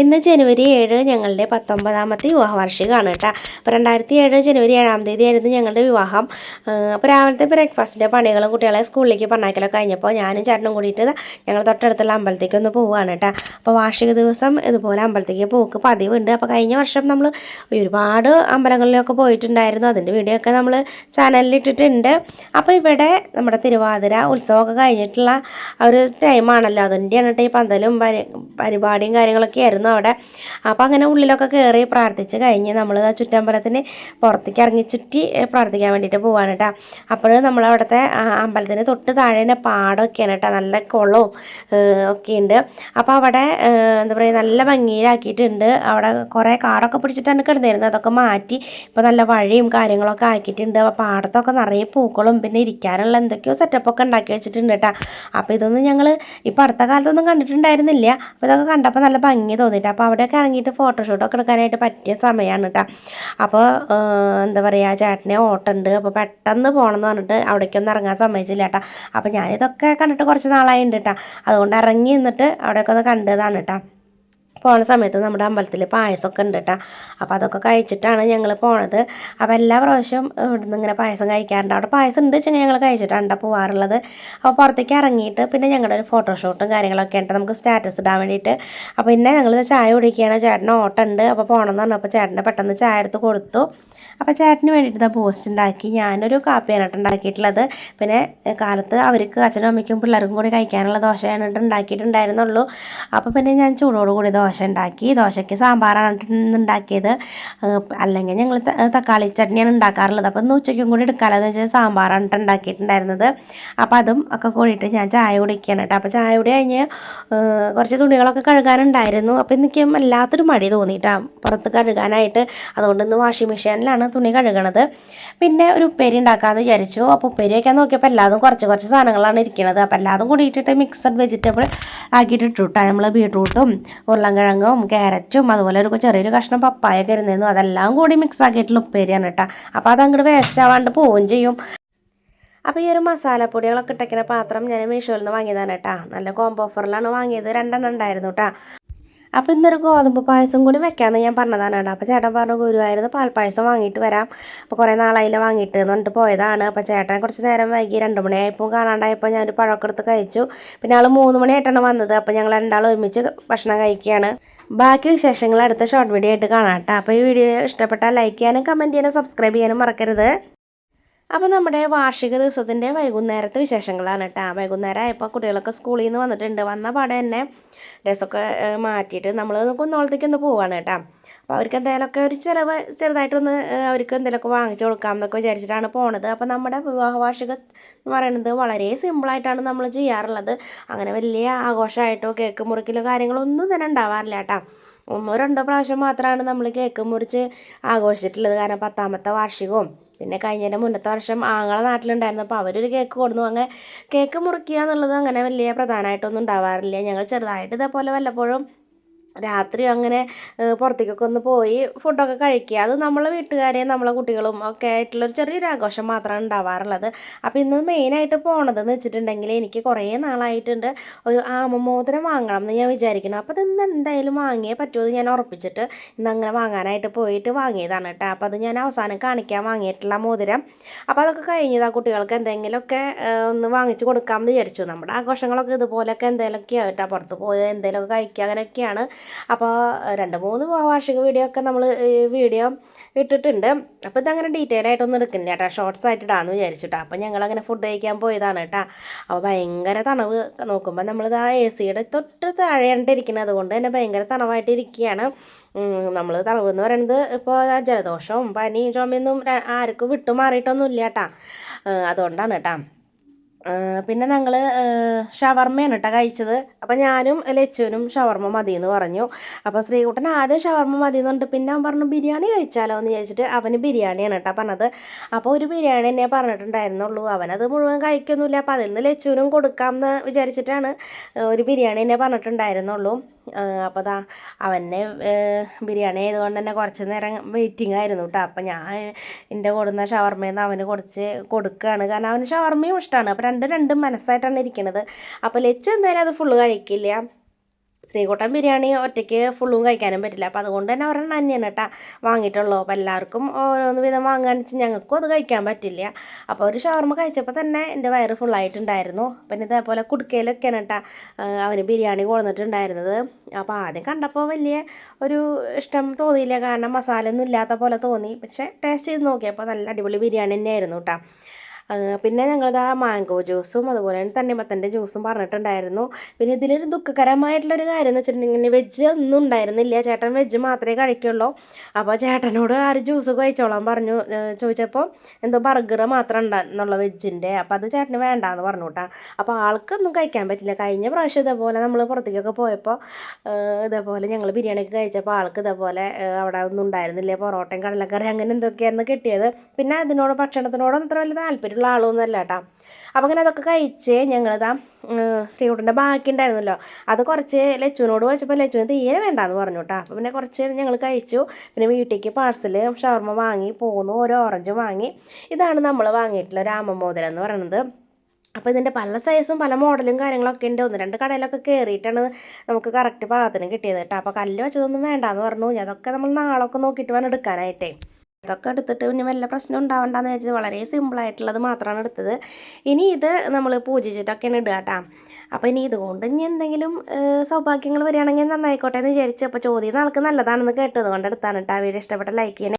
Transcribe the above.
ഇന്ന് ജനുവരി ഏഴ് ഞങ്ങളുടെ പത്തൊമ്പതാമത്തെ വിവാഹ വാർഷികമാണ് കേട്ടോ. അപ്പോൾ രണ്ടായിരത്തി ഏഴ് ജനുവരി ഏഴാം തീയതി ആയിരുന്നു ഞങ്ങളുടെ വിവാഹം. അപ്പോൾ രാവിലത്തെ ബ്രേക്ക്ഫാസ്റ്റിന്റെ പണികളും കുട്ടികളെ സ്കൂളിലേക്ക് പറഞ്ഞാക്കലൊക്കെ കഴിഞ്ഞപ്പോൾ ഞാനും ചേട്ടനും കൂടിയിട്ട് ഞങ്ങൾ തൊട്ടടുത്തുള്ള അമ്പലത്തേക്ക് ഒന്ന് പോവുകയാണ് കേട്ടോ. അപ്പോൾ വാർഷിക ദിവസം ഇതുപോലെ അമ്പലത്തേക്ക് പോക്ക് പതിവുണ്ട്. അപ്പോൾ കഴിഞ്ഞ വർഷം നമ്മൾ ഒരുപാട് അമ്പലങ്ങളിലൊക്കെ പോയിട്ടുണ്ടായിരുന്നു. അതിന്റെ വീഡിയോ ഒക്കെ നമ്മൾ ചാനലിൽ ഇട്ടിട്ടുണ്ട്. അപ്പോൾ ഇവിടെ നമ്മുടെ തിരുവാതിര ഉത്സവമൊക്കെ കഴിഞ്ഞിട്ടുള്ള ഒരു ടൈമാണല്ലോ അതിന്റെയാണ് കേട്ടോ ഈ പന്തലും പരിപാടിയും കാര്യങ്ങളൊക്കെ ആയിരുന്നു. അവിടെ. അപ്പോൾ അങ്ങനെ ഉള്ളിലൊക്കെ കയറി പ്രാർത്ഥിച്ച് കഴിഞ്ഞ് നമ്മൾ ആ ചുറ്റമ്പലത്തിന് പുറത്തേക്ക് ഇറങ്ങി ചുറ്റി പ്രാർത്ഥിക്കാൻ വേണ്ടിയിട്ട് പോവാണ് കേട്ടോ അവിടുത്തെ ആ, അമ്പലത്തിന് തൊട്ട് താഴെ തന്നെ പാടമൊക്കെയാണ് കേട്ടോ നല്ല കുളവും ഒക്കെ ഉണ്ട് അപ്പോൾ അവിടെ എന്താ പറയുക നല്ല ഭംഗിയിലാക്കിയിട്ടുണ്ട്. അവിടെ കുറേ കാടൊക്കെ പിടിച്ചിട്ടാണ് കിടന്നിരുന്നത്. അതൊക്കെ മാറ്റി ഇപ്പോൾ നല്ല വഴിയും കാര്യങ്ങളൊക്കെ ആക്കിയിട്ടുണ്ട്. അപ്പോൾ പാടത്തൊക്കെ നിറയെ പൂക്കളും പിന്നെ ഇരിക്കാനുള്ള എന്തൊക്കെയോ സെറ്റപ്പൊക്കെ ഉണ്ടാക്കി വെച്ചിട്ടുണ്ട് കേട്ടോ അപ്പോൾ ഇതൊന്നും ഞങ്ങൾ ഇപ്പോൾ അടുത്ത കാലത്തൊന്നും കണ്ടിട്ടുണ്ടായിരുന്നില്ല. അപ്പോൾ ഇതൊക്കെ കണ്ടപ്പോൾ നല്ല ഭംഗി തോന്നിയിട്ട് അപ്പോൾ അവിടെയൊക്കെ ഇറങ്ങിയിട്ട് ഫോട്ടോഷൂട്ടൊക്കെ എടുക്കാനായിട്ട് പറ്റിയ സമയമാണ് കേട്ടോ അപ്പോൾ എന്താ പറയുക ചേട്ടനെ ഓട്ടുണ്ട് അപ്പോൾ പെട്ടെന്ന് പോകണം എന്ന് പറഞ്ഞിട്ട് അവിടേക്കൊന്നും ഇറങ്ങാൻ സമ്മതിച്ചില്ല കേട്ടോ അപ്പോൾ ഞാനിതൊക്കെ കണ്ടിട്ട് കുറച്ച് നാളായി ഉണ്ട് കേട്ടോ അതുകൊണ്ട് ഇറങ്ങി നിന്നിട്ട് അവിടെയൊക്കെ ഒന്ന് കണ്ടതാണ് കേട്ടോ പോണ സമയത്ത് നമ്മുടെ അമ്പലത്തിൽ പായസമൊക്കെ ഉണ്ട് കേട്ടോ അപ്പോൾ അതൊക്കെ കഴിച്ചിട്ടാണ് ഞങ്ങൾ പോണത്. അപ്പോൾ എല്ലാ പ്രാവശ്യവും ഇവിടുന്ന് ഇങ്ങനെ പായസം കഴിക്കാറുണ്ട്. അവിടെ പായസം ഉണ്ട് വെച്ചാൽ ഞങ്ങൾ കഴിച്ചിട്ടാണ് ട്ടോ പോവാറുള്ളത്. അപ്പോൾ പുറത്തേക്ക് ഇറങ്ങിയിട്ട് പിന്നെ ഞങ്ങളുടെ ഒരു ഫോട്ടോഷൂട്ടും കാര്യങ്ങളൊക്കെ ഉണ്ട്. നമുക്ക് സ്റ്റാറ്റസ് ഇടാൻ വേണ്ടിയിട്ട്. അപ്പോൾ പിന്നെ ഞങ്ങൾ ചായ കുടിക്കുകയാണ്. ചേട്ടന് ഓട്ടം ഉണ്ട്. അപ്പോൾ പോകണം എന്ന് പറഞ്ഞപ്പോൾ ചേട്ടന് പെട്ടെന്ന് ചായ എടുത്ത് കൊടുത്തു. അപ്പോൾ ചേട്ടന് വേണ്ടിയിട്ട് പോസ്റ്റ് ഉണ്ടാക്കി. ഞാനൊരു കാപ്പിയാണ് കേട്ടോ ഉണ്ടാക്കിയിട്ടുള്ളത്. പിന്നെ കാലത്ത് അവർക്ക് അച്ഛനും അമ്മയ്ക്കും പിള്ളേർക്കും കൂടി കഴിക്കാനുള്ള ദോശയാണ് ഉണ്ടാക്കിയിട്ടുണ്ടായിരുന്നുള്ളൂ. അപ്പോൾ പിന്നെ ഞാൻ ചൂടോട് കൂടി ദോശ ഉണ്ടാക്കി. ദോശയ്ക്ക് സാമ്പാറാണ് ഉണ്ടാക്കിയത്. അല്ലെങ്കിൽ ഞങ്ങൾ തക്കാളി ചട്നിയാണ് ഉണ്ടാക്കാറുള്ളത്. അപ്പോൾ ഇന്ന് ഉച്ചയ്ക്കും കൂടി എടുക്കാമല്ലോ എന്ന് വെച്ചാൽ സാമ്പാറാണ് ഉണ്ടാക്കിയിട്ടുണ്ടായിരുന്നത്. അപ്പോൾ അതും ഒക്കെ കൂടിയിട്ട് ഞാൻ ചായ കുടിക്കുകയാണ് കേട്ടോ. അപ്പോൾ ചായ കൂടി കഴിഞ്ഞ് കുറച്ച് തുണികളൊക്കെ കഴുകാനുണ്ടായിരുന്നു. അപ്പോൾ എനിക്ക് വല്ലാത്തൊരു മടി തോന്നിയിട്ടാണ് പുറത്ത് കഴുകാനായിട്ട്. അതുകൊണ്ട് ഇന്ന് വാഷിംഗ് മെഷീനിലാണ് തുണി കഴുകണത്. പിന്നെ ഒരു ഉപ്പേരി ഉണ്ടാക്കാമെന്ന് വിചാരിച്ചു. അപ്പോൾ ഉപ്പേരി വയ്ക്കാൻ നോക്കിയപ്പോൾ എല്ലാതും കുറച്ച് കുറച്ച് സാധനങ്ങളാണ് ഇരിക്കുന്നത് അപ്പോൾ എല്ലാതും കൂടി ഇട്ടിട്ട് മിക്സഡ് വെജിറ്റബിൾ ആക്കിയിട്ട് ഇട്ടുട്ടാണ് നമ്മൾ ബീട്രൂട്ടും ഉരുളൻകിഴങ്ങും ക്യാരറ്റും അതുപോലെ ഒരു ചെറിയൊരു കഷ്ണം പപ്പായ ഇരുന്നിരുന്നു. അതെല്ലാം കൂടി മിക്സ് ആക്കിയിട്ടുള്ള ഉപ്പേരിയാണ് കേട്ടോ അപ്പോൾ അത് അങ്ങോട്ട് വേസ്റ്റ് ആവാണ്ട് പോവുകയും ചെയ്യും. അപ്പോൾ ഈ ഒരു മസാലപ്പൊടികളൊക്കെ ഇട്ടക്കുന്ന പാത്രം ഞാൻ മീഷോയിൽ നിന്ന് വാങ്ങിയതാണ് കേട്ടോ നല്ല കോംബോ ഓഫറിലാണ് വാങ്ങിയത്. രണ്ടെണ്ണം ഉണ്ടായിരുന്നു കേട്ടോ അപ്പോൾ ഇന്നൊരു ഗോതമ്പ് പായസം കൂടി വെക്കാമെന്ന് ഞാൻ പറഞ്ഞതാണ് കേട്ടോ. അപ്പോൾ ചേട്ടൻ പറഞ്ഞു ഗുരുവായൂരുന്ന് പാൽപ്പായസം വാങ്ങിയിട്ട് വരാം. അപ്പോൾ കുറേ നാളായില്ല വാങ്ങിയിട്ട് എന്ന് പറഞ്ഞിട്ട് പോയതാണ്. അപ്പോൾ ചേട്ടൻ കുറച്ച് നേരം വൈകി രണ്ട് മണിയായപ്പോൾ കാണാണ്ടായപ്പോൾ ഞാനൊരു പഴമൊക്കെ എടുത്ത് കഴിച്ചു. പിന്നെ ആൾ മൂന്ന് മണിയായിട്ടാണ് വന്നത്. അപ്പോൾ ഞങ്ങൾ രണ്ടാളും ഒരുമിച്ച് ഭക്ഷണം കഴിക്കുകയാണ് ബാക്കി വിശേഷങ്ങൾ അടുത്ത ഷോർട്ട് വീഡിയോ ആയിട്ട് കാണാം കേട്ടോ. അപ്പോൾ ഈ വീഡിയോ ഇഷ്ടപ്പെട്ടാൽ ലൈക്ക് ചെയ്യാനും കമന്റ് ചെയ്യാനും സബ്സ്ക്രൈബ് ചെയ്യാനും മറക്കരുത്. അപ്പോൾ നമ്മുടെ വാർഷിക ദിവസത്തിന്റെ വൈകുന്നേരത്തെ വിശേഷങ്ങളാണ് കേട്ടോ വൈകുന്നേരം ആയപ്പോൾ കുട്ടികളൊക്കെ സ്കൂളിൽ നിന്ന് വന്നിട്ടുണ്ട്. വന്ന പാടെ തന്നെ ഡ്രസ്സൊക്കെ മാറ്റിയിട്ട് നമ്മൾ കുന്നോളത്തേക്ക് ഒന്ന് പോവാണ് കേട്ടോ അപ്പോൾ അവർക്ക് എന്തെങ്കിലുമൊക്കെ ഒരു ചിലവ് ചെറുതായിട്ടൊന്ന് അവർക്ക് എന്തെങ്കിലുമൊക്കെ വാങ്ങിച്ചു കൊടുക്കാം എന്നൊക്കെ വിചാരിച്ചിട്ടാണ് പോണത്. അപ്പോൾ നമ്മുടെ വിവാഹ വാർഷിക എന്ന് പറയുന്നത് വളരെ സിമ്പിളായിട്ടാണ് നമ്മൾ ചെയ്യാറുള്ളത്. അങ്ങനെ വലിയ ആഘോഷമായിട്ടോ കേക്ക് മുറിക്കലോ കാര്യങ്ങളോ ഒന്നും തന്നെ ഉണ്ടാവാറില്ല കേട്ടോ ഒന്നോ രണ്ടോ പ്രാവശ്യം മാത്രമാണ് നമ്മൾ കേക്ക് മുറിച്ച് ആഘോഷിച്ചിട്ടുള്ളത്. കാരണം പത്താമത്തെ വാർഷികവും പിന്നെ കഴിഞ്ഞതിന്റെ മുന്നത്തെ വർഷം ആങ്ങളെ നാട്ടിലുണ്ടായിരുന്നു. അപ്പോൾ അവരൊരു കേക്ക് കൊടുന്നു. അങ്ങനെ കേക്ക് മുറിക്കുക എന്നുള്ളത് അങ്ങനെ വലിയ പ്രധാനമായിട്ടൊന്നും ഉണ്ടാവാറില്ല. ഞങ്ങൾ ചെറുതായിട്ട് ഇതേപോലെ വല്ലപ്പോഴും രാത്രി അങ്ങനെ പുറത്തേക്കൊക്കെ ഒന്ന് പോയി ഫുഡൊക്കെ കഴിക്കുക. അത് നമ്മളെ വീട്ടുകാരെയും നമ്മളെ കുട്ടികളും ഒക്കെ ആയിട്ടുള്ളൊരു ചെറിയൊരു ആഘോഷം മാത്രമാണ് ഉണ്ടാവാറുള്ളത്. അപ്പോൾ ഇന്ന് മെയിനായിട്ട് പോണതെന്ന് വെച്ചിട്ടുണ്ടെങ്കിൽ എനിക്ക് കുറേ നാളായിട്ടുണ്ട് ഒരു ആമമോതിരം വാങ്ങണം എന്ന് ഞാൻ വിചാരിക്കണം അപ്പോൾ ഇന്ന് എന്തായാലും വാങ്ങിയേ പറ്റുമെന്ന് ഞാൻ ഉറപ്പിച്ചിട്ട് ഇന്ന് അങ്ങനെ വാങ്ങാനായിട്ട് പോയിട്ട് വാങ്ങിയതാണ് കേട്ടോ. അപ്പോൾ അത് ഞാൻ അവസാനം കാണിക്കാൻ വാങ്ങിയിട്ടുള്ള മോതിരം. അപ്പോൾ അതൊക്കെ കഴിഞ്ഞതാ കുട്ടികൾക്ക് എന്തെങ്കിലുമൊക്കെ ഒന്ന് വാങ്ങിച്ച് കൊടുക്കാമെന്ന് വിചാരിച്ചു. നമ്മുടെ ആഘോഷങ്ങളൊക്കെ ഇതുപോലൊക്കെ എന്തെങ്കിലുമൊക്കെയാണ് കേട്ടോ. പുറത്ത് പോയി എന്തെങ്കിലുമൊക്കെ കഴിക്കുക അങ്ങനെയൊക്കെയാണ്. അപ്പോൾ രണ്ട് മൂന്ന് വാർഷിക വീഡിയോ ഒക്കെ നമ്മൾ വീഡിയോ ഇട്ടിട്ടുണ്ട്. അപ്പോൾ ഇതങ്ങനെ ഡീറ്റെയിൽ ആയിട്ടൊന്നും എടുക്കുന്നില്ല കേട്ടോ. ഷോർട്സ് ആയിട്ട് ഇടാമെന്ന് വിചാരിച്ചിട്ടാ. അപ്പോൾ ഞങ്ങളങ്ങനെ ഫുഡ് കഴിക്കാൻ പോയതാണ് കേട്ടോ. അപ്പോൾ ഭയങ്കര തണവ് നോക്കുമ്പോൾ നമ്മളിത് ആ എ സിയുടെ തൊട്ട് താഴെയാണ് ഇരിക്കുന്നത് അതുകൊണ്ട് തന്നെ ഭയങ്കര തണവായിട്ട് ഇരിക്കുകയാണ് നമ്മൾ തണവ് എന്ന് പറയുന്നത് ഇപ്പോൾ ജലദോഷവും പനിയും ചുമയൊന്നും ആർക്കും വിട്ടുമാറിയിട്ടൊന്നുമില്ല കേട്ടോ. അതുകൊണ്ടാണ് കേട്ടോ. പിന്നെ ഞങ്ങൾ ഷവർമ്മയാണ് കേട്ടോ കഴിച്ചത്. അപ്പോൾ ഞാനും ലച്ചുവിനും ഷവർമ്മ മതി എന്ന് പറഞ്ഞു. അപ്പോൾ ശ്രീകുട്ടൻ ആദ്യം ഷവർമ്മ മതി എന്ന് പറഞ്ഞിട്ട് പിന്നെ അവൻ പറഞ്ഞു ബിരിയാണി കഴിച്ചാലോ? എന്ന് ചോദിച്ചിട്ട് അവന് ബിരിയാണിയാണ് കേട്ടോ പറഞ്ഞത്. അപ്പോൾ ഒരു ബിരിയാണി തന്നെ പറഞ്ഞിട്ടുണ്ടായിരുന്നുള്ളൂ. അവനത് മുഴുവൻ കഴിക്കൊന്നുമില്ല. അപ്പോൾ അതിൽ നിന്ന് ലച്ചുവിനും കൊടുക്കാം എന്ന് വിചാരിച്ചിട്ടാണ് ഒരു ബിരിയാണി തന്നെ പറഞ്ഞിട്ടുണ്ടായിരുന്നുള്ളൂ. അപ്പോൾ ദാ അവനെ ബിരിയാണി ആയതുകൊണ്ട് തന്നെ കുറച്ച് നേരം വെയിറ്റിംഗ് ആയിരുന്നു കേട്ടോ അപ്പോൾ ഞാൻ എന്റെ കൊടുന്ന ഷവർമ്മയിൽ നിന്ന് അവന് കുറച്ച് കൊടുക്കുകയാണ് കാരണം അവന് ഷവർമയും ഇഷ്ടമാണ് അപ്പോൾ രണ്ടും രണ്ടും മനസ്സായിട്ടാണ് ഇരിക്കുന്നത് അപ്പോൾ ലച്ചു എന്തായാലും അത് ഫുള്ള് കഴിക്കില്ല. ശ്രീകുട്ടൻ ബിരിയാണി ഒറ്റയ്ക്ക് ഫുള്ളും കഴിക്കാനും പറ്റില്ല. അപ്പോൾ അതുകൊണ്ട് തന്നെ ഒരെണ്ണം തന്നെയാണ് കേട്ടോ വാങ്ങിയിട്ടുള്ളൂ. അപ്പോൾ എല്ലാവർക്കും ഓരോന്ന് വിധം വാങ്ങാണിച്ച് ഞങ്ങൾക്കും അത് കഴിക്കാൻ പറ്റില്ല. അപ്പോൾ ഒരു ഷവർമ കഴിച്ചപ്പോൾ തന്നെ എന്റെ വയറ് ഫുള്ളായിട്ടുണ്ടായിരുന്നു പിന്നെ ഇതേപോലെ കുടുക്കയിലൊക്കെയാണ് കേട്ടോ അവന് ബിരിയാണി കൊണ്ടുവന്നിട്ടുണ്ടായിരുന്നത് അപ്പോൾ ആദ്യം കണ്ടപ്പോൾ വലിയ ഒരു ഇഷ്ടം തോന്നിയില്ല. കാരണം മസാല ഒന്നും ഇല്ലാത്ത പോലെ തോന്നി. പക്ഷേ ടേസ്റ്റ് ചെയ്ത് നോക്കിയപ്പോൾ നല്ല അടിപൊളി ബിരിയാണി തന്നെയായിരുന്നു കേട്ടോ. പിന്നെ ഞങ്ങളിതാ മാംഗോ ജ്യൂസും അതുപോലെ തന്നെ തണ്ണിമത്തന്റെ ജ്യൂസും പറഞ്ഞിട്ടുണ്ടായിരുന്നു. പിന്നെ ഇതിലൊരു ദുഃഖകരമായിട്ടുള്ളൊരു കാര്യം എന്ന് വെച്ചിട്ടുണ്ടെങ്കിൽ വെജ് ഒന്നും ഉണ്ടായിരുന്നില്ല. ചേട്ടൻ വെജ് മാത്രമേ കഴിക്കുള്ളൂ. അപ്പോൾ ചേട്ടനോട് ആ ഒരു ജ്യൂസ് കഴിച്ചോളാൻ പറഞ്ഞു. ചോദിച്ചപ്പോൾ എന്തോ ബർഗർ മാത്രം ഉണ്ടായിരുന്നുള്ള വെജിന്റെ അപ്പോൾ അത് ചേട്ടന് വേണ്ടാന്ന് പറഞ്ഞു കേട്ടോ അപ്പോൾ ആൾക്കൊന്നും കഴിക്കാൻ പറ്റില്ല. കഴിഞ്ഞ പ്രാവശ്യം ഇതേപോലെ നമ്മൾ പുറത്തേക്കൊക്കെ പോയപ്പോൾ ഇതേപോലെ ഞങ്ങൾ ബിരിയാണിയൊക്കെ കഴിച്ചപ്പോൾ ആൾക്ക് ഇതേപോലെ അവിടെ ഒന്നും ഉണ്ടായിരുന്നില്ല. പൊറോട്ടയും കടലക്കറി അങ്ങനെ എന്തൊക്കെയായിരുന്നു കിട്ടിയത്. പിന്നെ അതിനോട് ഭക്ഷണത്തിനോടൊന്നും അത്ര വലിയ താല്പര്യമുള്ള ആളൊന്നുമല്ല കേട്ടോ. അപ്പോൾ അങ്ങനെ അതൊക്കെ കഴിച്ച് ഞങ്ങളിതാ ശ്രീകുട്ടന്റെ ബാക്കി ഉണ്ടായിരുന്നല്ലോ. അത് കുറച്ച് ലച്ചുവിനോട് വെച്ചപ്പോൾ ലച്ചുവിന് തീരെ വേണ്ടാന്ന് പറഞ്ഞു കേട്ടോ. അപ്പോൾ പിന്നെ കുറച്ച് ഞങ്ങൾ കഴിച്ചു. പിന്നെ വീട്ടിലേക്ക് പാഴ്സൽ ഷവർമ വാങ്ങി പോന്നു. ഒരു ഓറഞ്ച് വാങ്ങി. ഇതാണ് നമ്മൾ വാങ്ങിയിട്ടുള്ള രാമമോദരം എന്ന് പറയുന്നത് അപ്പോൾ ഇതിന്റെ പല സൈസും പല മോഡലും കാര്യങ്ങളൊക്കെ ഉണ്ട്. ഒന്ന് രണ്ട് കടയിലൊക്കെ കയറിയിട്ടാണ് നമുക്ക് കറക്റ്റ് പാകത്തിന് കിട്ടിയത് കേട്ടോ. അപ്പോൾ കല്ല് വെച്ചതൊന്നും വേണ്ടാന്ന് പറഞ്ഞു. അതൊക്കെ നമ്മൾ നാളൊക്കെ നോക്കിയിട്ട് വേണം എടുക്കാനായിട്ടേ. അതൊക്കെ എടുത്തിട്ട് പിന്നെ വല്ല പ്രശ്നം ഉണ്ടാവണ്ടെന്ന് വെച്ചാൽ വളരെ സിമ്പിളായിട്ടുള്ളത് മാത്രമാണ് എടുത്തത്. ഇനി ഇത് നമ്മൾ പൂജിച്ചിട്ടൊക്കെയാണ് ഇടുക കേട്ടോ അപ്പോൾ ഇനി ഇതുകൊണ്ട് ഇനി എന്തെങ്കിലും സൗഭാഗ്യങ്ങൾ വരികയാണെങ്കിൽ നന്നായിക്കോട്ടെ എന്ന് വിചാരിച്ചു. അപ്പോൾ ചോദ്യം ആൾക്ക് നല്ലതാണെന്ന് കേട്ടത് കൊണ്ട് എടുത്താണ് കേട്ടോ വീഡിയോ ഇഷ്ടപ്പെട്ട ലൈക്ക് ചെയ്യണേ.